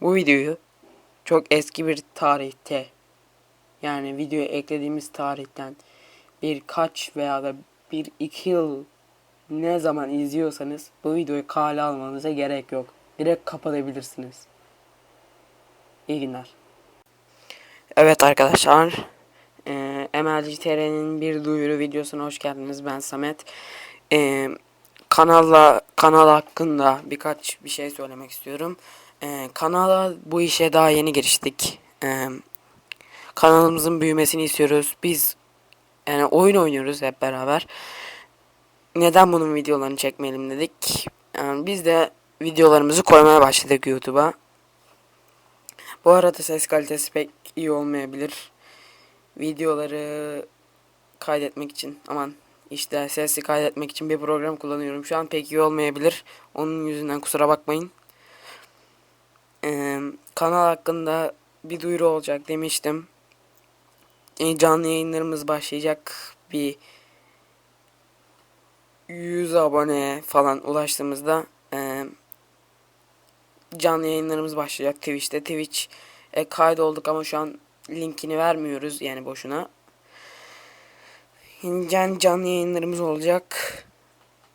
Bu videoyu çok eski bir tarihte yani videoya eklediğimiz tarihten birkaç veya da bir iki yıl ne zaman izliyorsanız bu videoyu kale almanıza gerek yok. Direkt kapatabilirsiniz. İyi günler. Evet arkadaşlar. Eee MLGTR'nin bir duyuru videosuna hoş geldiniz. Ben Samet. Eee kanalla kanal hakkında birkaç bir şey söylemek istiyorum. Eee kanala bu işe daha yeni giriştik. Eee kanalımızın büyümesini istiyoruz. Biz yani oyun oynuyoruz hep beraber. Neden bunun videolarını çekmeyelim dedik. Yani biz de videolarımızı koymaya başladık YouTube'a. Bu arada ses kalitesi pek iyi olmayabilir. Videoları kaydetmek için aman işte sesi kaydetmek için bir program kullanıyorum. Şu an pek iyi olmayabilir. Onun yüzünden kusura bakmayın. Ee, kanal hakkında bir duyuru olacak demiştim. E, canlı yayınlarımız başlayacak. Bir 100 aboneye falan ulaştığımızda e, canlı yayınlarımız başlayacak Twitch'te. Twitch e, kaydolduk ama şu an linkini vermiyoruz yani boşuna. Yani canlı yayınlarımız olacak.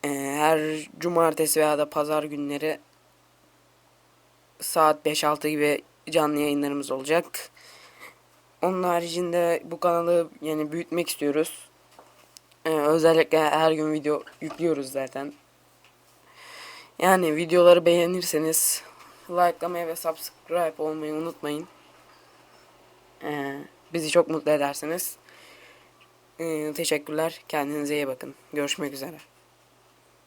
E, her cumartesi veya da pazar günleri saat 5-6 gibi canlı yayınlarımız olacak. Onun haricinde bu kanalı yani büyütmek istiyoruz. Ee, özellikle her gün video yüklüyoruz zaten. Yani videoları beğenirseniz likelamayı ve subscribe olmayı unutmayın. Ee, bizi çok mutlu edersiniz. Ee, teşekkürler. Kendinize iyi bakın. Görüşmek üzere.